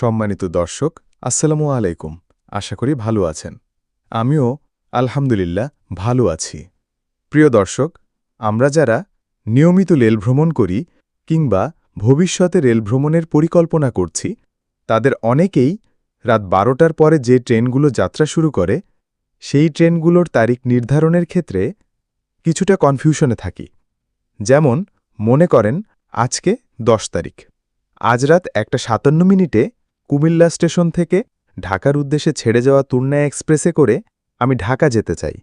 সম্মানিত দর্শক, আসসালামু আলাইকুম। আশা করি ভালো আছেন। আমিও আলহামদুলিল্লাহ ভালো আছি। প্রিয় দর্শক, আমরা যারা নিয়মিত রেল ভ্রমণ করি কিংবা ভবিষ্যতে রেল ভ্রমণের পরিকল্পনা করছি, তাদের অনেকেই রাত বারোটার পরে যে ট্রেনগুলো যাত্রা শুরু করে, সেই ট্রেনগুলোর তারিখ নির্ধারণের ক্ষেত্রে কিছুটা কনফিউশনে থাকি। যেমন, মনে করেন, আজকে দশ তারিখ। আজ রাত একটা সাতান্ন মিনিটে কুমিল্লা স্টেশন থেকে ঢাকার উদ্দেশ্যে ছেড়ে যাওয়া তুর্না এক্সপ্রেসে করে আমি ঢাকা যেতে চাই।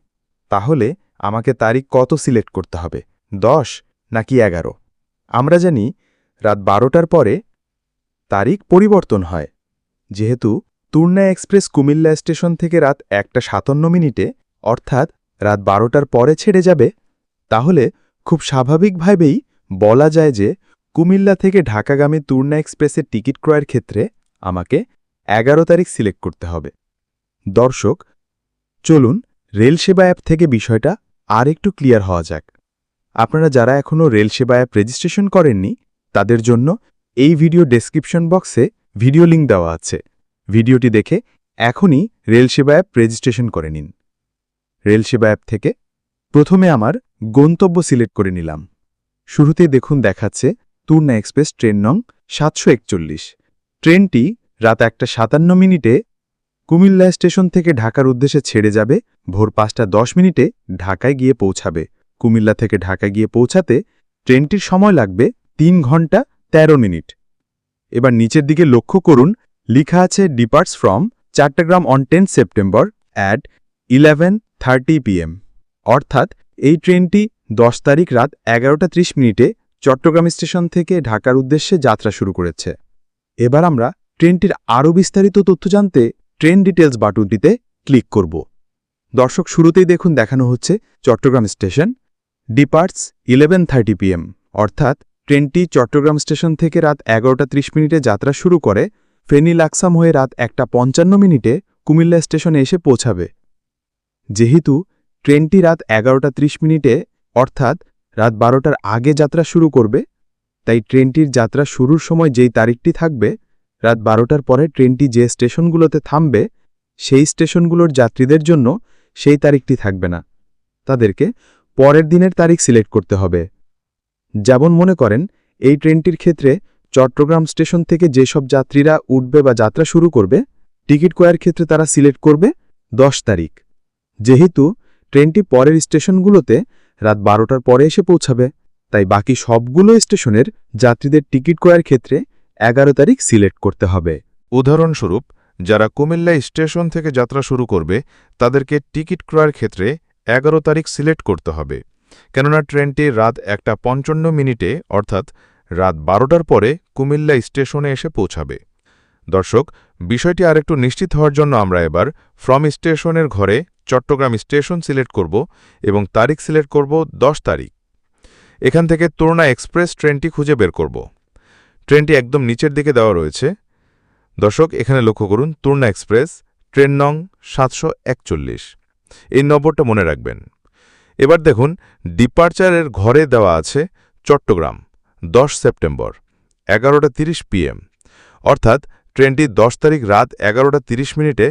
তাহলে আমাকে তারিখ কত সিলেক্ট করতে হবে? দশ নাকি এগারো? আমরা জানি রাত বারোটার পরে তারিখ পরিবর্তন হয়। যেহেতু তুর্না এক্সপ্রেস কুমিল্লা স্টেশন থেকে রাত একটা সাতান্ন মিনিটে, অর্থাৎ রাত বারোটার পরে ছেড়ে যাবে, তাহলে খুব স্বাভাবিকভাবেই বলা যায় যে কুমিল্লা থেকে ঢাকাগামী তুর্না এক্সপ্রেসের টিকিট ক্রয়ের ক্ষেত্রে আমাকে এগারো তারিখ সিলেক্ট করতে হবে। দর্শক, চলুন রেল সেবা অ্যাপ থেকে বিষয়টা আর একটু ক্লিয়ার হওয়া যাক। আপনারা যারা এখনও রেল সেবা অ্যাপ রেজিস্ট্রেশন করেননি, তাদের জন্য এই ভিডিও ডেসক্রিপশন বক্সে ভিডিও লিঙ্ক দেওয়া আছে। ভিডিওটি দেখে এখনই রেল সেবা অ্যাপ রেজিস্ট্রেশন করে নিন। রেল সেবা অ্যাপ থেকে প্রথমে আমার গন্তব্য সিলেক্ট করে নিলাম। শুরুতে দেখুন দেখাচ্ছে তুর্না এক্সপ্রেস ট্রেন নং সাতশো একচল্লিশ। ট্রেনটি রাত একটা সাতান্ন মিনিটে কুমিল্লা স্টেশন থেকে ঢাকার উদ্দেশ্যে ছেড়ে যাবে। ভোর পাঁচটা দশ মিনিটে ঢাকায় গিয়ে পৌঁছাবে। কুমিল্লা থেকে ঢাকা গিয়ে পৌঁছাতে ট্রেনটির সময় লাগবে তিন ঘণ্টা ১৩ মিনিট। এবার নিচের দিকে লক্ষ্য করুন, লিখা আছে departs from Chattogram on ten September at eleven thirty PM অর্থাৎ এই ট্রেনটি দশ তারিখ রাত এগারোটা ত্রিশ মিনিটে চট্টগ্রাম স্টেশন থেকে ঢাকার উদ্দেশ্যে যাত্রা শুরু করেছে। এবার আমরা ট্রেনটির আরও বিস্তারিত তথ্য জানতে ট্রেন ডিটেলস বাটনটিতে ক্লিক করব। দর্শক, শুরুতেই দেখুন দেখানো হচ্ছে Chattogram station, departs eleven thirty PM. অর্থাৎ ট্রেনটি চট্টগ্রাম স্টেশন থেকে রাত এগারোটা ত্রিশ মিনিটে যাত্রা শুরু করে, ফেনী লাকসাম হয়ে রাত একটা পঞ্চান্ন মিনিটে কুমিল্লা স্টেশনে এসে পৌঁছাবে। যেহেতু ট্রেনটি রাত এগারোটা ত্রিশ মিনিটে, অর্থাৎ রাত বারোটার আগে যাত্রা শুরু করবে তাই ট্রেনটির যাত্রা শুরুর সময় যেই তারিখটি থাকবে, রাত বারোটার পরে ট্রেনটি যে স্টেশনগুলোতে থামবে, সেই স্টেশনগুলোর যাত্রীদের জন্য সেই তারিখটি থাকবে না। তাদেরকে পরের দিনের তারিখ সিলেক্ট করতে হবে। যেমন মনে করেন, এই ট্রেনটির ক্ষেত্রে চট্টগ্রাম স্টেশন থেকে যেসব যাত্রীরা উঠবে বা যাত্রা শুরু করবে, টিকিট ক্রয়ের ক্ষেত্রে তারা সিলেক্ট করবে দশ তারিখ। যেহেতু ট্রেনটি পরের স্টেশনগুলোতে রাত বারোটার পরে এসে পৌঁছাবে তাই বাকি সবগুলো স্টেশনের যাত্রীদের টিকিট ক্রয়ের ক্ষেত্রে এগারো তারিখ সিলেক্ট করতে হবে। উদাহরণস্বরূপ, যারা কুমিল্লা স্টেশন থেকে যাত্রা শুরু করবে, তাদেরকে টিকিট ক্রয়ের ক্ষেত্রে এগারো তারিখ সিলেক্ট করতে হবে। কেননা ট্রেনটি রাত একটা পঞ্চান্ন মিনিটে, অর্থাৎ রাত বারোটার পরে কুমিল্লা স্টেশনে এসে পৌঁছাবে। দর্শক, বিষয়টি আরেকটু নিশ্চিত হওয়ার জন্য আমরা এবার ফ্রম স্টেশনের ঘরে চট্টগ্রাম স্টেশন সিলেক্ট করব এবং তারিখ সিলেক্ট করব দশ তারিখ। এখান থেকে তরুণা এক্সপ্রেস ট্রেনটি খুঁজে বের করব। ট্রেনটি একদম নিচের দিকে দেওয়া রয়েছে। দর্শক, এখানে লক্ষ্য করুন তুর্না এক্সপ্রেস, ট্রেন নং সাতশো একচল্লিশ। এই নম্বরটা মনে রাখবেন। এবার দেখুন, ডিপার্চারের ঘরে দেওয়া আছে চট্টগ্রাম, দশ সেপ্টেম্বর, এগারোটা তিরিশ পিএম। অর্থাৎ ট্রেনটি দশ তারিখ রাত এগারোটা তিরিশ মিনিটে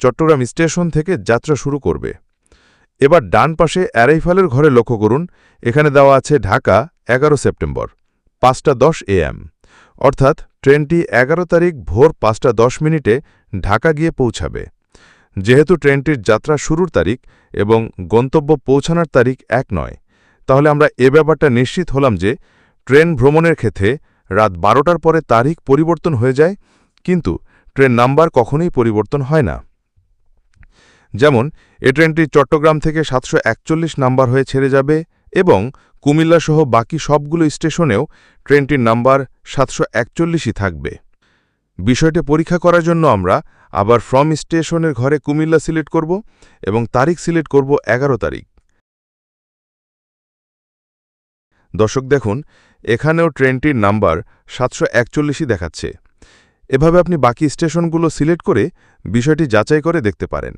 চট্টগ্রাম স্টেশন থেকে যাত্রা শুরু করবে। এবার ডান পাশে অ্যারাইফালের ঘরে লক্ষ্য করুন, এখানে দেওয়া আছে ঢাকা, এগারো সেপ্টেম্বর, পাঁচটা দশ এএম অর্থাৎ ট্রেনটি এগারো তারিখ ভোর পাঁচটা দশ মিনিটে ঢাকা গিয়ে পৌঁছাবে। যেহেতু ট্রেনটির যাত্রা শুরুর তারিখ এবং গন্তব্য পৌঁছানোর তারিখ এক নয়, তাহলে আমরা এ ব্যাপারটা নিশ্চিত হলাম যে ট্রেন ভ্রমণের ক্ষেত্রে রাত বারোটার পরে তারিখ পরিবর্তন হয়ে যায়, কিন্তু ট্রেন নাম্বার কখনোই পরিবর্তন হয় না। যেমন, এ ট্রেনটি চট্টগ্রাম থেকে সাতশো একচল্লিশ নাম্বার হয়ে ছেড়ে যাবে এবং কুমিল্লাসহ বাকি সবগুলো স্টেশনেও ট্রেনটির নাম্বার সাতশো একচল্লিশই থাকবে। বিষয়টি পরীক্ষা করার জন্য আমরা আবার ফ্রম স্টেশনের ঘরে কুমিল্লা সিলেক্ট করব এবং তারিখ সিলেক্ট করব এগারো তারিখ। দর্শক দেখুন, এখানেও ট্রেনটির নাম্বার সাতশো একচল্লিশই দেখাচ্ছে। এভাবে আপনি বাকি স্টেশনগুলো সিলেক্ট করে বিষয়টি যাচাই করে দেখতে পারেন।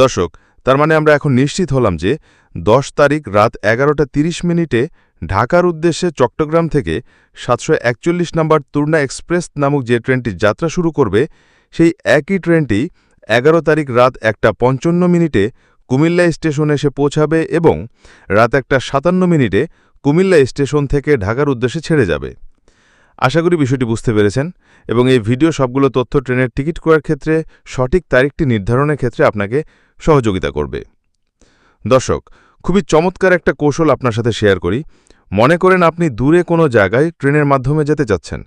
দর্শক, তার মানে আমরা এখন নিশ্চিত হলাম যে দশ তারিখ রাত এগারোটা তিরিশ মিনিটে ঢাকার উদ্দেশ্যে চট্টগ্রাম থেকে সাতশো একচল্লিশ নম্বর তুর্না এক্সপ্রেস নামক যে ট্রেনটি যাত্রা শুরু করবে, সেই একই ট্রেনটি এগারো তারিখ রাত একটা পঞ্চান্ন মিনিটে কুমিল্লা স্টেশনে এসে পৌঁছাবে এবং রাত একটা সাতান্ন মিনিটে কুমিল্লা স্টেশন থেকে ঢাকার উদ্দেশ্যে ছেড়ে যাবে। আশা করি বিষয়টি বুঝতে পেরেছেন এবং এই ভিডিও সবগুলো তথ্য ট্রেনের টিকিট করার ক্ষেত্রে সঠিক তারিখটি নির্ধারণের ক্ষেত্রে আপনাকে সহযোগিতা করবে। দর্শক, খুবই চমৎকার একটা কৌশল আপনার সাথে শেয়ার করি। মনে করেন আপনি দূরে কোনো জায়গায় ট্রেনের মাধ্যমে যেতে চাচ্ছেন,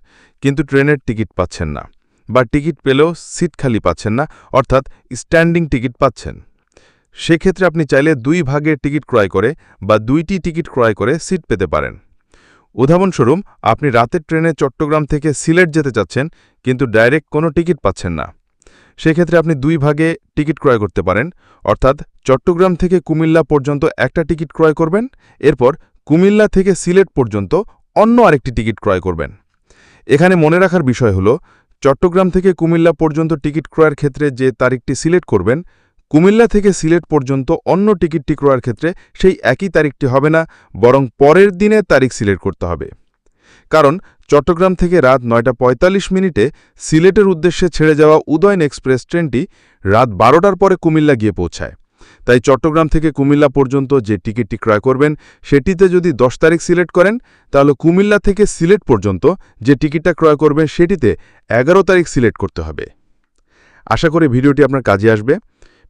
কিন্তু ট্রেনের টিকিট পাচ্ছেন না বা টিকিট পেলেও সিট খালি পাচ্ছেন না, অর্থাৎ স্ট্যান্ডিং টিকিট পাচ্ছেন। সেক্ষেত্রে আপনি চাইলে দুই ভাগের টিকিট ক্রয় করে বা দুইটি টিকিট ক্রয় করে সিট পেতে পারেন। উদাহরণস্বরূপ, আপনি রাতের ট্রেনে চট্টগ্রাম থেকে সিলেট যেতে চাচ্ছেন, কিন্তু ডাইরেক্ট কোনো টিকিট পাচ্ছেন না। সেক্ষেত্রে আপনি দুই ভাগে টিকিট ক্রয় করতে পারেন। অর্থাৎ, চট্টগ্রাম থেকে কুমিল্লা পর্যন্ত একটা টিকিট ক্রয় করবেন, এরপর কুমিল্লা থেকে সিলেট পর্যন্ত অন্য আরেকটি টিকিট ক্রয় করবেন। এখানে মনে রাখার বিষয় হল, চট্টগ্রাম থেকে কুমিল্লা পর্যন্ত টিকিট ক্রয়ের ক্ষেত্রে যে তারিখটি সিলেক্ট করবেন কুমিল্লা থেকে সিলেট পর্যন্ত অন্য টিকিটটি ক্রয়ের ক্ষেত্রে সেই একই তারিখটি হবে না, বরং পরের দিনের তারিখ সিলেক্ট করতে হবে। কারণ চট্টগ্রাম থেকে রাত নয়টা পঁয়তাল্লিশ মিনিটে সিলেটের উদ্দেশ্যে ছেড়ে যাওয়া উদয়ন এক্সপ্রেস ট্রেনটি রাত বারোটার পরে কুমিল্লা গিয়ে পৌঁছায়। তাই চট্টগ্রাম থেকে কুমিল্লা পর্যন্ত যে টিকিটটি ক্রয় করবেন, সেটিতে যদি দশ তারিখ সিলেক্ট করেন, তাহলে কুমিল্লা থেকে সিলেট পর্যন্ত যে টিকিটটা ক্রয় করবেন, সেটিতে এগারো তারিখ সিলেক্ট করতে হবে। আশা করি ভিডিওটি আপনার কাজে আসবে।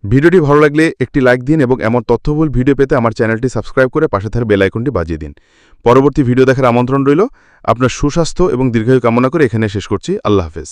ভিডিওটি ভালো লাগলে একটি লাইক দিন এবং এমন তথ্যবহুল ভিডিও পেতে আমার চ্যানেলটি সাবস্ক্রাইব করে পাশে থাকা বেলাইকনটি বাজিয়ে দিন। পরবর্তী ভিডিও দেখার আমন্ত্রণ রইল। আপনার সুস্বাস্থ্য এবং দীর্ঘায়ু কামনা করে এখানে শেষ করছি। আল্লাহ হাফেজ।